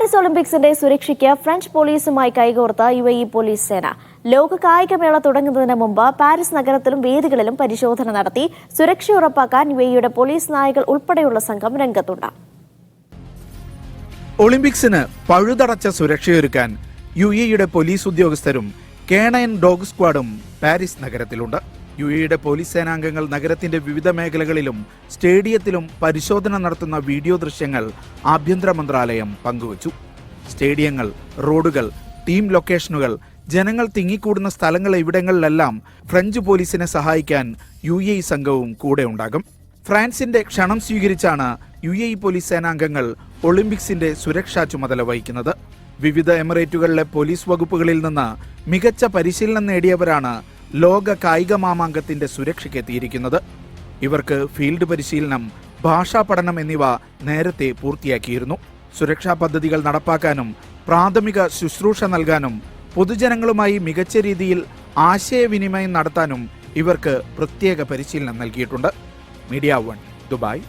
Paris ഒളിമ്പിക്സിന്റെ സുരക്ഷയ്ക്ക് French പോലീസുമായി കൈകോർത്ത യു എ ഇ പോലീസ് സേന. ലോക കായികമേള തുടങ്ങുന്നതിന് മുമ്പ് പാരീസ് നഗരത്തിലും വേദികളിലും പരിശോധന നടത്തി സുരക്ഷ ഉറപ്പാക്കാൻ യു എ ഇയുടെ പോലീസ് നായകൾ ഉൾപ്പെടെയുള്ള സംഘം രംഗത്തുണ്ട്. ഒളിമ്പിക്സിന് പഴുതടച്ച സുരക്ഷയൊരുക്കാൻ യു എയുടെ പോലീസ് ഉദ്യോഗസ്ഥരും കേണയൻ ഡോഗ് സ്ക്വാഡും പാരീസ് നഗരത്തിലുണ്ട്. യു എയുടെ പോലീസ് സേനാംഗങ്ങൾ നഗരത്തിന്റെ വിവിധ മേഖലകളിലും സ്റ്റേഡിയത്തിലും പരിശോധന നടത്തുന്ന വീഡിയോ ദൃശ്യങ്ങൾ ആഭ്യന്തര മന്ത്രാലയം പങ്കുവച്ചു. സ്റ്റേഡിയങ്ങൾ റോഡുകൾ ടീം ലൊക്കേഷനുകൾ ജനങ്ങൾ തിങ്ങിക്കൂടുന്ന സ്ഥലങ്ങൾ ഇവിടങ്ങളിലെല്ലാം ഫ്രഞ്ച് പോലീസിനെ സഹായിക്കാൻ യു എ സംഘവും കൂടെ ഉണ്ടാകും. ഫ്രാൻസിന്റെ ക്ഷണം സ്വീകരിച്ചാണ് യു എ പോലീസ് സേനാംഗങ്ങൾ ഒളിമ്പിക്സിന്റെ സുരക്ഷാ ചുമതല വഹിക്കുന്നത്. വിവിധ എമിറേറ്റുകളിലെ പോലീസ് വകുപ്പുകളിൽ നിന്ന് മികച്ച പരിശീലനം നേടിയവരാണ് ലോക കായിക മാമാങ്കത്തിന്റെ സുരക്ഷയ്ക്ക് എത്തിയിരിക്കുന്നത് ഇവർക്ക് ഫീൽഡ് പരിശീലനം ഭാഷാ പഠനം എന്നിവ നേരത്തെ പൂർത്തിയാക്കിയിരുന്നു. സുരക്ഷാ പദ്ധതികൾ നടപ്പാക്കാനും പ്രാഥമിക ശുശ്രൂഷ നൽകാനും പൊതുജനങ്ങളുമായി മികച്ച രീതിയിൽ ആശയവിനിമയം നടത്താനും ഇവർക്ക് പ്രത്യേക പരിശീലനം നൽകിയിട്ടുണ്ട്. Media one Dubai.